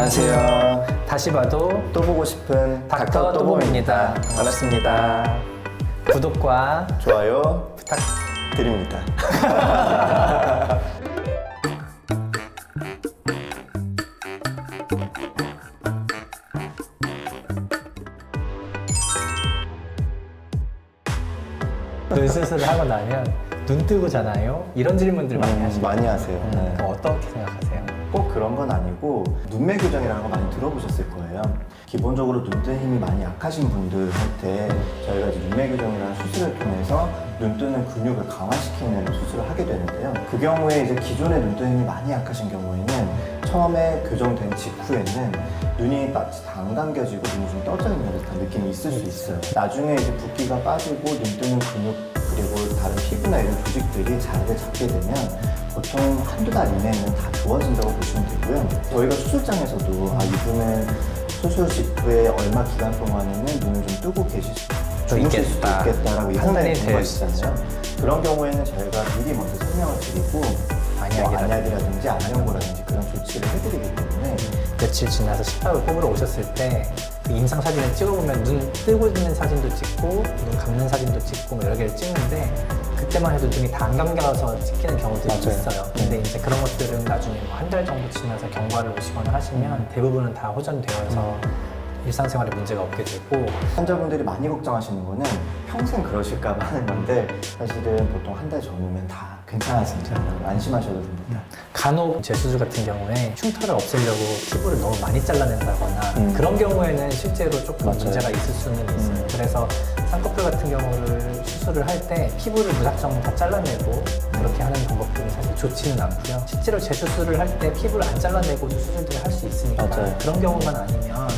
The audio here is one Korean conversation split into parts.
안녕하세요. 다시 봐도 또 보고 싶은 닥터 또봄입니다. 반갑습니다. 구독과 좋아요 부탁드립니다. 눈 수술을 하고 나면 눈 뜨고 자나요? 이런 질문들 많이 음, 하시죠. 많이 하세요. 음, 네. 어떻게 생각하세요? 꼭 그런 건 아니고 눈매 교정이라는 거 많이 들어보셨을 거예요. 기본적으로 눈뜨는 힘이 많이 약하신 분들한테 저희가 이제 눈매 교정이라는 수술을 통해서 눈뜨는 근육을 강화시키는 수술을 하게 되는데요. 그 경우에 이제 기존의 눈뜨는 힘이 많이 약하신 경우에는 처음에 교정된 직후에는 눈이 마치 다안 감겨지고 눈이 좀 떠져 있는 듯한 느낌이 있을 수 있어요. 나중에 이제 붓기가 빠지고 눈 뜨는 근육 그리고 다른 피부나 이런 조직들이 자리를 잡게 되면 보통 한두 달 이내에는 다 좋아진다고 보시면 되고요. 저희가 수술장에서도 아, 이분은 수술 직후에 얼마 기간 동안에는 눈을 좀 뜨고 계실 수, 주무실 수도 있겠다. 있겠다라고 예상되는 판단이 경우가 될수 있잖아요. 그런 경우에는 저희가 미리 먼저 설명을 드리고 뭐 안약이라든지. 안연고라든지 그런 조치를 해드리기 때문에 며칠 지나서 식탁을 뽑으러 오셨을 때 그 임상 사진을 찍어보면 눈 뜨고 있는 사진도 찍고 눈 감는 사진도 찍고 뭐 여러 개를 찍는데 그때만 해도 눈이 다 안 감겨서 찍히는 경우들이 맞아요. 있어요. 근데 이제 그런 것들은 나중에 뭐한달 정도 지나서 경과를 오시거나 하시면 대부분은 다 호전되어서 일상생활에 문제가 없게 되고 환자분들이 많이 걱정하시는 거는 평생 그러실까봐 하는 건데 사실은 보통 한 달 전후면 다 괜찮아집니다. 안심하셔도 됩니다. 간혹 재수술 같은 경우에 흉터를 없애려고 피부를 너무 많이 잘라낸다거나 음. 그런 경우에는 실제로 조금 맞아요. 문제가 있을 수는 있어요. 음. 그래서 쌍꺼풀 같은 경우를 수술을 할 때 피부를 무작정 다 잘라내고 그렇게 하는 방법들은 사실 좋지는 않고요. 실제로 재수술을 할 때 피부를 안 잘라내고도 수술들을 할 수 있으니까 맞아요. 그런 경우만 아니면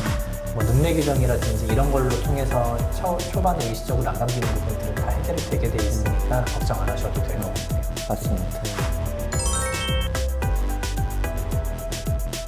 뭐 눈매 교정이라든지 이런 걸로 통해서 초, 초반에 일시적으로 안 감기는 부분들은 다 해결이 되게 돼 있으니까 걱정 안 하셔도 되고 맞습니다.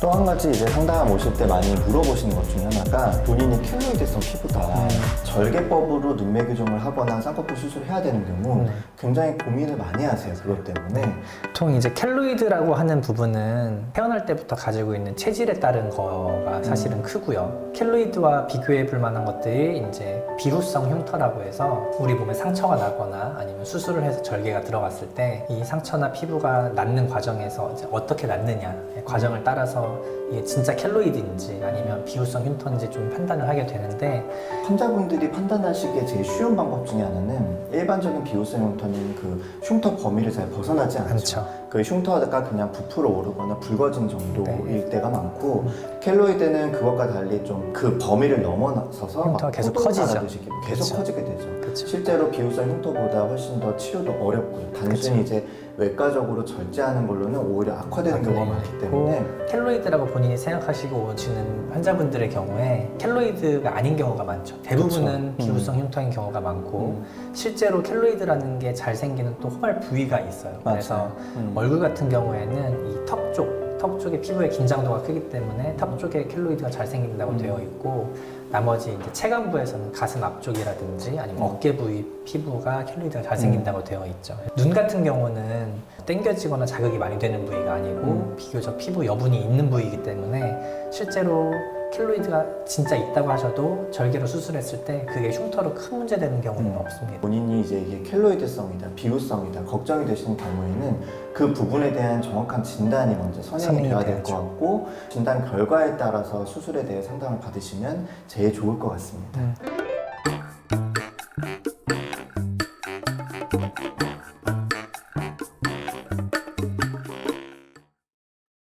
또 한 가지 이제 상담 오실 때 많이 물어보시는 것 중에 하나가 본인이 켈로이드성 피부다. 음. 절개법으로 눈매 교정을 하거나 쌍꺼풀 수술을 해야 되는 경우 네. 굉장히 고민을 많이 하세요. 그것 때문에. 보통 이제 켈로이드라고 하는 부분은 태어날 때부터 가지고 있는 체질에 따른 거가 사실은 크고요. 켈로이드와 비교해 볼 만한 것들이 이제 비후성 흉터라고 해서 우리 몸에 상처가 나거나 아니면 수술을 해서 절개가 들어갔을 때 이 상처나 피부가 낫는 과정에서 이제 어떻게 낫느냐 과정을 따라서 이게 진짜 켈로이드인지 아니면 비후성 흉터인지 좀 판단을 하게 되는데 환자분들이 판단하시기에 제일 쉬운 방법 중에 하나는 일반적인 비호성 흉터는 그 흉터 범위를 잘 벗어나지 않죠. 않죠. 그 흉터가 그냥 부풀어 오르거나 붉어진 정도일 네. 때가 많고 켈로이드는 그것과 달리 좀 그 범위를 넘어서서 흉터가 막 계속 커지죠. 계속 그쵸. 커지게 되죠. 그쵸. 실제로 비호성 흉터보다 훨씬 더 치료도 어렵고요. 단순히 이제 외과적으로 절제하는 걸로는 오히려 악화되는 경우가 많기 때문에 켈로이드라고 본인이 생각하시고 오시는 환자분들의 경우에 켈로이드가 아닌 경우가 많죠. 대부분은 그쵸. 비후성 흉터인 경우가 많고 음. 실제로 켈로이드라는 게 잘 생기는 또 호발 부위가 있어요. 그래서 맞아요. 음. 얼굴 같은 경우에는 이 턱 쪽, 턱 쪽의 피부의 긴장도가 크기 때문에 턱 쪽에 켈로이드가 잘 생긴다고 음. 되어 있고 나머지 이제 체간부에서는 가슴 앞쪽이라든지 아니면 음. 어깨 부위 피부가 켈로이드가 잘 생긴다고 되어 있죠. 눈 같은 경우는 땡겨지거나 자극이 많이 되는 부위가 아니고 음. 비교적 피부 여분이 있는 부위이기 때문에 실제로 켈로이드가 진짜 있다고 하셔도 절개로 수술했을 때 그게 흉터로 큰 문제 되는 경우는 음. 없습니다. 본인이 이제 이게 켈로이드성이다, 비후성이다 걱정이 되시는 경우에는 그 부분에 대한 정확한 진단이 먼저 선행이 선행이 되어야 될것 돼야죠. 같고 진단 결과에 따라서 수술에 대해 상담을 받으시면 제일 좋을 것 같습니다. 음.